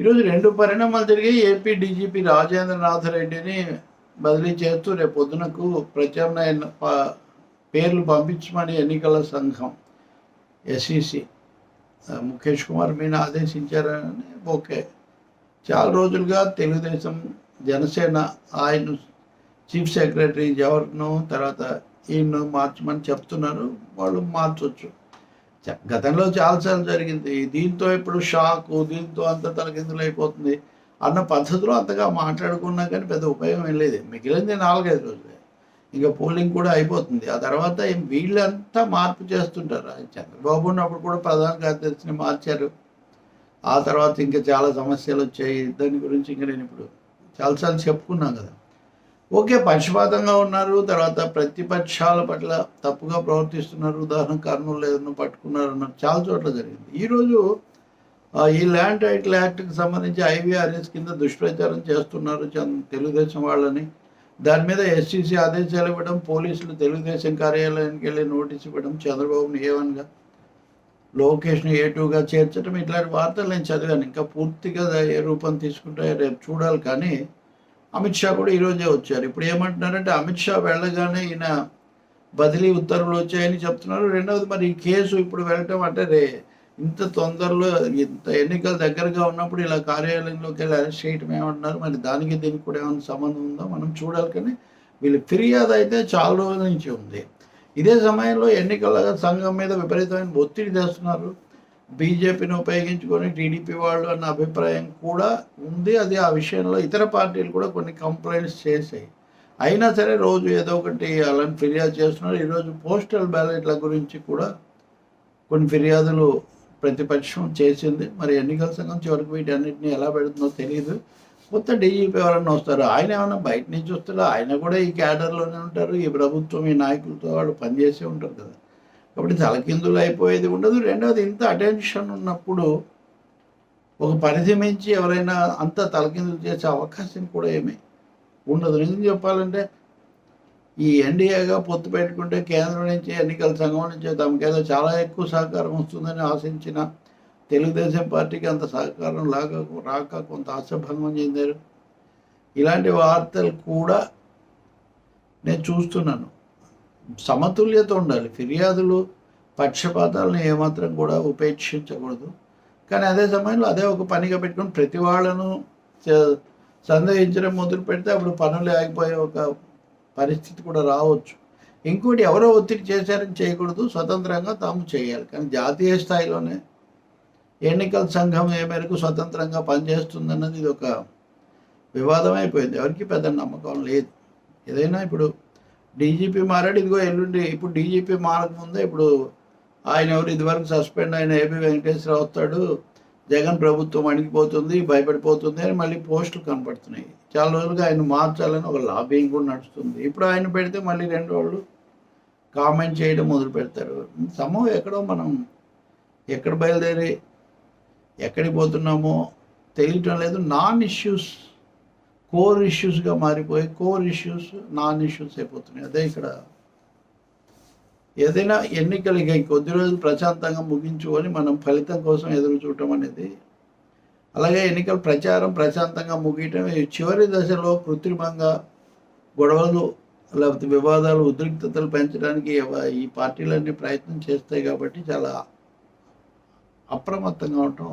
ఈరోజు రెండు పరిణామాలు జరిగాయి. ఏపీ డీజీపీ రాజేంద్రనాథ్ రెడ్డిని బదిలీ చేస్తూ రేపు పొద్దునకు ప్రత్యామ్నాయ పేర్లు పంపించమని ఎన్నికల సంఘం ఎస్ఈసి ముఖేష్ కుమార్ మీన ఆదేశించారని ఓకే. చాలా రోజులుగా తెలుగుదేశం జనసేన ఆయన చీఫ్ సెక్రటరీ జవహర్ను తర్వాత ఈయన్ను మార్చమని చెప్తున్నారు. వాళ్ళు మార్చొచ్చు. గతంలో చాలాసార్లు జరిగింది. దీంతో ఇప్పుడు షాకు దీంతో అంత తలకిందులు అయిపోతుంది అన్న పద్ధతిలో అంతగా మాట్లాడుకున్నా కానీ పెద్ద ఉపయోగం ఏం లేదు. మిగిలింది నాలుగైదు రోజులే. ఇంకా పోలింగ్ కూడా అయిపోతుంది. ఆ తర్వాత వీళ్ళంతా మార్పు చేస్తుంటారు. చంద్రబాబు ఉన్నప్పుడు కూడా ప్రధాన కార్యదర్శిని మార్చారు. ఆ తర్వాత ఇంకా చాలా సమస్యలు వచ్చాయి. దాని గురించి ఇంకా నేను ఇప్పుడు చాలాసార్లు చెప్పుకున్నాను కదా. ఓకే పక్షపాతంగా ఉన్నారు. తర్వాత ప్రతిపక్షాల పట్ల తప్పుగా ప్రవర్తిస్తున్నారు. ఉదాహరణ కర్నూలు ఏదైనా పట్టుకున్నారు అన్నారు. చాలా చోట్ల జరిగింది. ఈరోజు ఈ ల్యాండ్ టైటిల్ యాక్ట్కి సంబంధించి ఐవీఆర్ఎస్ కింద దుష్ప్రచారం చేస్తున్నారు తెలుగుదేశం వాళ్ళని. దాని మీద ఎస్సీసీ ఆదేశాలు ఇవ్వడం పోలీసులు తెలుగుదేశం కార్యాలయానికి వెళ్ళి నోటీస్ ఇవ్వడం చంద్రబాబుని ఏ వన్గా లోకేష్ని ఏ టూగా చేర్చడం ఇట్లాంటి వార్తలు నేను చదివాను. ఇంకా పూర్తిగా ఏ రూపం తీసుకుంటాయో రేపు చూడాలి. కానీ అమిత్ షా కూడా ఈరోజే వచ్చారు. ఇప్పుడు ఏమంటున్నారంటే అమిత్ షా వెళ్ళగానే ఈయన బదిలీ ఉత్తర్వులు వచ్చాయని చెప్తున్నారు. రెండవది మరి ఈ కేసు ఇప్పుడు వెళ్ళటం అంటే రే ఇంత తొందరలో ఇంత ఎన్నికలు దగ్గరగా ఉన్నప్పుడు ఇలా కార్యాలయంలోకి వెళ్ళి అరెస్ట్ చేయటం ఏమంటున్నారు? మరి దానికి దీనికి కూడా ఏమైనా సంబంధం ఉందో? మనం చూడాలి కానీ వీళ్ళ ఫిర్యాదు అయితే చాలా రోజుల నుంచి ఉంది. ఇదే సమయంలో ఎన్నికల సంఘం మీద విపరీతమైన ఒత్తిడి తెస్తున్నారు బీజేపీని ఉపయోగించుకొని టీడీపీ వాళ్ళు అన్న అభిప్రాయం కూడా ఉంది. అది ఆ విషయంలో ఇతర పార్టీలు కూడా కొన్ని కంప్లైంట్స్ చేశాయి. అయినా సరే రోజు ఏదో ఒకటి అలాంటి ఫిర్యాదు చేస్తున్నారు. ఈరోజు పోస్టల్ బ్యాలెట్ల గురించి కూడా కొన్ని ఫిర్యాదులు ప్రతిపక్షం చేసింది. మరి ఎన్నికల సంఘం చివరికి వీటన్నిటిని ఎలా పెడుతుందో తెలియదు కొత్త డీజీపీ ఎవరన్నా వస్తారు? ఆయన ఏమైనా బయట నుంచి వస్తారా ఆయన కూడా ఈ క్యాడర్లోనే ఉంటారు. ఈ ప్రభుత్వం ఈ నాయకులతో వాళ్ళు పనిచేసే ఉంటారు కదా. కాబట్టి తలకిందులు అయిపోయేది ఉండదు. రెండవది ఇంత అటెన్షన్ ఉన్నప్పుడు ఒక పరిధి మించి ఎవరైనా అంత తలకిందులు చేసే అవకాశం కూడా ఏమీ ఉండదు. నిజం చెప్పాలంటే ఈ ఎన్డీఏగా పొత్తు పెట్టుకుంటే కేంద్రం నుంచి ఎన్నికల సంఘం నుంచి తమకేదో చాలా ఎక్కువ సహకారం వస్తుందని ఆశించిన తెలుగుదేశం పార్టీకి అంత సహకారం లాగా రాక కొంత ఆశాభంగం చెందారు. ఇలాంటి వార్తలు కూడా నేను చూస్తున్నాను. సమతుల్యత ఉండాలి. ఫిర్యాదులు పక్షపాతాలను ఏమాత్రం కూడా ఉపేక్షించకూడదు. కానీ అదే సమయంలో అదే ఒక పనిగా పెట్టుకుని ప్రతి వాళ్ళను సందేహించడం మొదలు పెడితే అప్పుడు పనులు ఆగిపోయే ఒక పరిస్థితి కూడా రావచ్చు. ఇంకోటి ఎవరో ఒత్తిడి చేశారని చేయకూడదు. స్వతంత్రంగా తాము చేయాలి. కానీ జాతీయ స్థాయిలోనే ఎన్నికల సంఘం ఏ మేరకు స్వతంత్రంగా పనిచేస్తుందన్నది ఇది ఒక వివాదం అయిపోయింది. ఎవరికి పెద్ద నమ్మకం లేదు. ఏదైనా ఇప్పుడు డీజీపీ మారాడు. ఇదిగో ఎల్లుండి ఇప్పుడు డీజీపీ మారక ముందే ఇప్పుడు ఆయన ఎవరు ఇదివరకు సస్పెండ్ అయిన ఏబి వెంకటేశ్వరరావు వస్తాడు. జగన్ ప్రభుత్వం అణిగిపోతుంది భయపడిపోతుంది అని మళ్ళీ పోస్టులు కనపడుతున్నాయి. చాలా రోజులుగా ఆయన మార్చాలని ఒక లాబింగ్ కూడా నడుస్తుంది. ఇప్పుడు ఆయన పెడితే మళ్ళీ రెండు వాళ్ళు కామెంట్ చేయడం మొదలు పెడతారు. సమూహం ఎక్కడో మనం ఎక్కడ బయలుదేరి ఎక్కడికి పోతున్నామో తెలియటం లేదు. నాన్ ఇష్యూస్ కోర్ ఇష్యూస్గా మారిపోయి కోర్ ఇష్యూస్ నాన్ ఇష్యూస్ అయిపోతున్నాయి. అదే ఇక్కడ ఏదైనా ఎన్నికలకి కొద్ది రోజులు ప్రశాంతంగా ముగించుకొని మనం ఫలితం కోసం ఎదురు చూడటం అనేది అలాగే ఎన్నికల ప్రచారం ప్రశాంతంగా ముగియటం చివరి దశలో కృత్రిమంగా గొడవలు లేకపోతే వివాదాలు ఉద్రిక్తతలు పెంచడానికి ఈ పార్టీలన్నీ ప్రయత్నం చేస్తాయి కాబట్టి చాలా అప్రమత్తంగా ఉంటాం.